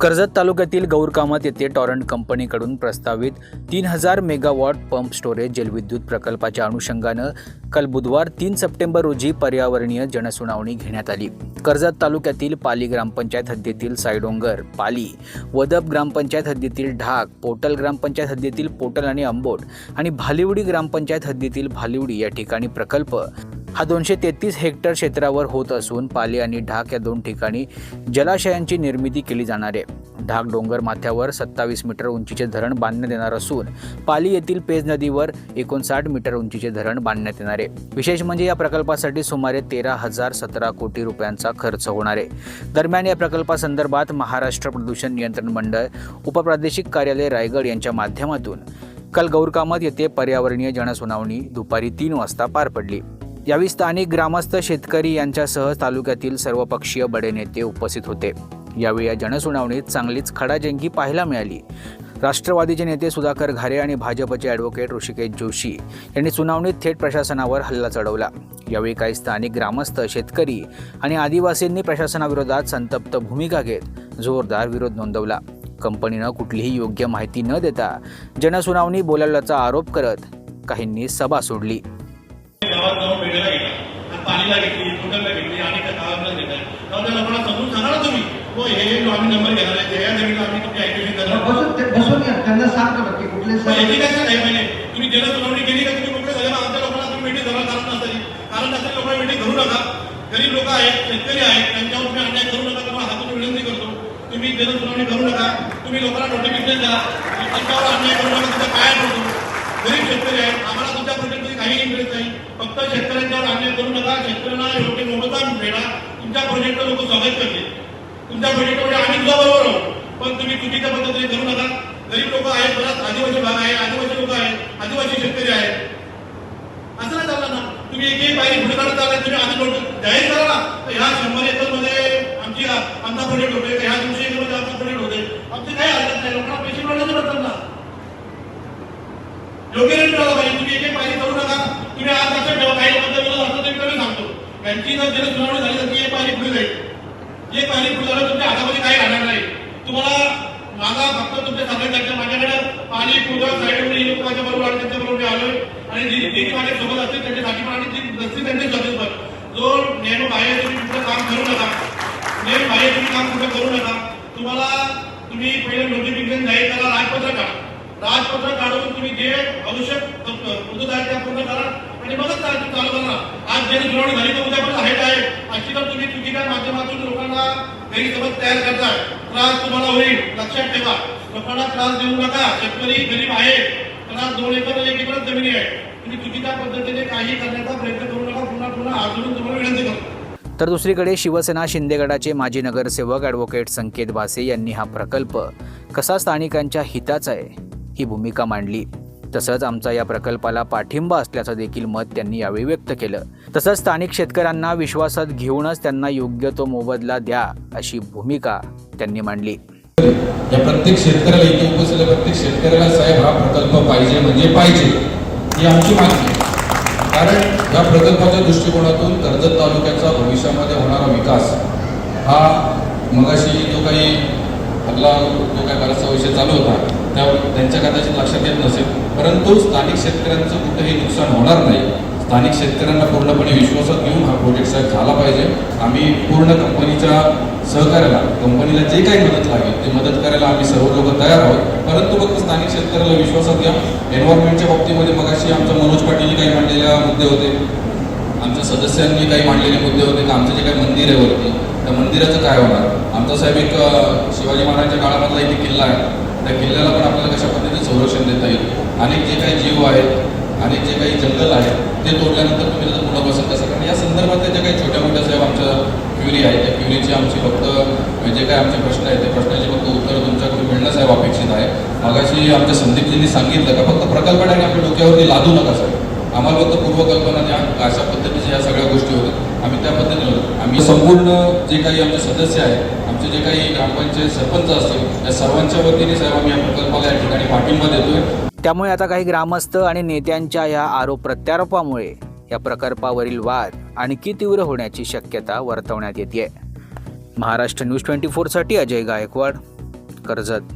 कर्जत तालुक्यातील गौरकामत येथे टॉरंट कंपनीकडून प्रस्तावित तीन हजार मेगावॉट पंप स्टोरेज जलविद्युत प्रकल्पाच्या अनुषंगानं काल बुधवार तीन सप्टेंबर रोजी पर्यावरणीय जनसुनावणी घेण्यात आली. कर्जत तालुक्यातील पाली ग्रामपंचायत हद्दीतील सायडोंगर पाली वदप ग्रामपंचायत हद्दीतील ढाक पोटल ग्रामपंचायत हद्दीतील पोटल आणि अंबोट आणि भालिवडी ग्रामपंचायत हद्दीतील भालिवडी या ठिकाणी प्रकल्प हा दोनशे तेहतीस हेक्टर क्षेत्रावर होत असून पाली आणि ढाक या दोन ठिकाणी जलाशयांची निर्मिती केली जाणार आहे. ढाक डोंगर माथ्यावर सत्तावीस मीटर उंचीचे धरण बांधण्यात येणार असून पाली येथील पेज नदीवर एकोणसाठ मीटर उंचीचे धरण बांधण्यात येणार आहे. विशेष म्हणजे या प्रकल्पासाठी सुमारे तेरा हजार सतरा कोटी रुपयांचा खर्च होणार आहे. दरम्यान या प्रकल्पासंदर्भात महाराष्ट्र प्रदूषण नियंत्रण मंडळ उपप्रादेशिक कार्यालय रायगड यांच्या माध्यमातून काल गौरकामत येथे पर्यावरणीय जनसुनावणी दुपारी तीन वाजता पार पडली. यावेळी स्थानिक ग्रामस्थ शेतकरी यांच्यासह तालुक्यातील सर्वपक्षीय बडे नेते उपस्थित होते. यावेळी या जनसुनावणीत चांगलीच खडाजंगी पाहायला मिळाली. राष्ट्रवादीचे नेते सुधाकर घारे आणि भाजपचे ॲडव्होकेट ऋषिकेश जोशी यांनी सुनावणीत थेट प्रशासनावर हल्ला चढवला. यावेळी काही स्थानिक ग्रामस्थ शेतकरी आणि आदिवासींनी प्रशासनाविरोधात संतप्त भूमिका घेत जोरदार विरोध नोंदवला. कंपनीनं कुठलीही योग्य माहिती न देता जनसुनावणी बोलावल्याचा आरोप करत काहींनी सभा सोडली. गावात जाऊन भेटायला गेला आणि पाणीला घेतली टोटलला घेतली आणि त्या गावाला देत आहे तेव्हा त्या लोकांना समजून सांगा ना तुम्ही. हो हे आम्ही नंबर घेणार आहे. जमिनीला आम्ही तुमची ऍक्टिव्हिटी करणार. बसून या. त्यांना सांगतो नक्की कुठले याची काय नाही पाहिजे तुम्ही जल सुनावणी केली का तुम्ही मोकळे झाले ना? आमच्या लोकांना तुम्ही कारण कारण लोकांना धरू नका. गरीब लोक आहेत शेतकरी आहेत त्यांच्यावर तुम्ही अन्याय करू नका. तुम्हाला हातून विनंती करतो. तुम्ही जल सुनावणी करू नका तुम्ही लोकांना नोटिफिकेशन द्या. त्यांच्यावर अन्याय करू नका. तुमचा काय करतो गरीब शेतकरी आहेत. आम्हाला तुमच्या काही इंटरेस्ट नाही. फक्त शेतकऱ्यांच्यावर अन्याय करू नका. शेतकऱ्यांना योग्य मोबदला मिळा तुमच्या प्रोजेक्टचं लोक स्वागत करतील. तुमच्या प्रोजेक्टमध्ये आम्ही तुझा बरोबर आहोत. पण तुम्ही चुकीच्या पद्धतीने करू नका. गरीब लोक आहेत बराच आदिवासी भाग आहे आदिवासी लोक आहेत आदिवासी शेतकरी आहेत. असं नाही चाललं ना. तुम्ही एक एक पायरी पुढे काढत चाललाय तुम्ही आधी नोट जाहीर करा ना. तर ह्या शंभर एकरमध्ये आमची आमचा प्रोजेक्ट होते ह्या दोनशे एकरमध्ये आमचा प्रोजेक्ट होते आमचे काही हरकत नाही. लोकांना पैसे मिळण्याचं पडतात ना. योग्य रेट मिळाला पाहिजे. तुम्ही एक एक पायरी करू नका. तुम्ही आज लक्षात ठेवा काही विरोध असतो ते सांगतो. त्यांची जर जर सुनावणी झाली तर ती एक पाणी पुढे जाईल. एक पाणी पुढे झालं तुमच्या हातामध्ये काही राहणार नाही. तुम्हाला माझा फक्त तुमच्या सगळ्या माझ्याकडे पाणी पूजा साईडमध्ये लोक माझ्या बरोबर आणि त्यांच्या बरोबर मी आलोय. आणि जी जी माझ्या सोबत असते त्यांच्यासाठी पण आणि जी नसते त्यांच्यासोबत पण. जो नेम बाहेर तुम्ही कुठं काम करू नका नेम बाहेर तुम्ही काम कुठं करू नका तुम्हाला तुम्ही पहिले नोटिफिकेशन जाहीर करा राजपत्र काढा. राजपत्र काढून तुम्ही जे आवश्यक मुदत आहे त्या पूर्ण करा आणि बघत राहा चालू करा आज जे सुनावणी झाली तर उद्या पण आहे काय अशी तर तुम्ही चुकीच्या माध्यमातून लोकांना गैरसमज तयार करताय. त्रास तुम्हाला होईल लक्षात ठेवा. लोकांना त्रास देऊ नका. शेतकरी गरीब आहे. त्रास दोन एकर एक एकर जमिनी आहे. तुम्ही चुकीच्या पद्धतीने काही करण्याचा प्रयत्न करू नका. पुन्हा पुन्हा हात तुम्हाला विनंती करतो. तर दुसरीकडे शिवसेना शिंदे गटाचे माजी नगरसेवक ॲडव्होकेट संकेत भासे यांनी हा प्रकल्प कसा स्थानिकांच्या हिताचा आहे ही भूमिका मांडली. तसंच आमचा या प्रकल्पाला पाठिंबा असल्याचं देखील मत त्यांनी यावेळी व्यक्त केलं. तसंच स्थानिक शेतकऱ्यांना विश्वासात घेऊनच त्यांना योग्य तो मोबदला द्या अशी भूमिका त्यांनी मांडली. या प्रत्येक शेतकऱ्याला इथे उपस्थित प्रत्येक शेतकऱ्याला साहेब हा प्रकल्प पाहिजे म्हणजे पाहिजे ही आमची मागणी कारण या प्रकल्पाच्या दृष्टिकोनातून कर्जत तालुक्याचा भविष्यामध्ये होणारा विकास हा मगाशी जो काही आपला जो काही बराचसा विषय चालू होता त्या त्यांच्या कदाचित लक्षात येत नसेल. परंतु स्थानिक शेतकऱ्यांचं कुठेही नुकसान होणार नाही. स्थानिक शेतकऱ्यांना पूर्णपणे विश्वासात घेऊन हा प्रोजेक्ट साहेब झाला पाहिजे. आम्ही पूर्ण कंपनीच्या सहकार्याला कंपनीला जे काही मदत लागेल ते मदत करायला आम्ही सर्व लोक तयार आहोत. परंतु फक्त स्थानिक शेतकऱ्याला विश्वासात घ्या. एन्व्हायरमेंटच्या बाबतीमध्ये मगाशी आमच्या मनोज पाटील काही मांडलेले मुद्दे होते. आमच्या सदस्यांनी काही मांडलेले मुद्दे होते का? आमचं जे काही मंदिर आहे वरती त्या मंदिराचं काय होणार? आमचा साहेब एक शिवाजी महाराजांच्या काळामधला इथे किल्ला आहे. त्या किल्ल्याला पण आपल्याला कशा पद्धतीने संरक्षण देता येईल? अनेक जे काही जीव आहेत अनेक जे काही जंगल आहेत ते तोडल्यानंतर तुम्ही त्याचं पुनर्वसन कसं कारण या संदर्भातल्या ज्या काही छोट्या मोठ्या साहेब आमच्या क्युरी आहेत त्या क्युरीची आमची फक्त जे काही आमचे प्रश्न आहेत त्या प्रश्नाची फक्त उत्तर तुमच्याकडून मिळणं साहेब अपेक्षित आहे. मगाशी आमच्या संदीपजींनी सांगितलं का फक्त प्रकल्पाने आपल्या डोक्यावरती लादू नका साहेब. आम्हाला फक्त पूर्वकल्पना द्या अशा पद्धतीच्या या सगळ्या गोष्टी होत्या. आम्ही त्या पद्धतीने आम्ही संपूर्ण जे काही आमचे सदस्य आहेत आमचे जे काही ग्रामपंचायत सरपंच असतील या सर्वांच्या वतीने साहेब आम्ही या प्रकल्पाला या ठिकाणी पाठिंबा देतोय. त्यामुळे आता काही ग्रामस्थ आणि नेत्यांच्या या आरोप प्रत्यारोपामुळे या प्रकल्पावरील वाद आणखी तीव्र होण्याची शक्यता वर्तवण्यात येते महाराष्ट्र न्यूज ट्वेंटी फोरसाठी अजय गायकवाड कर्जत.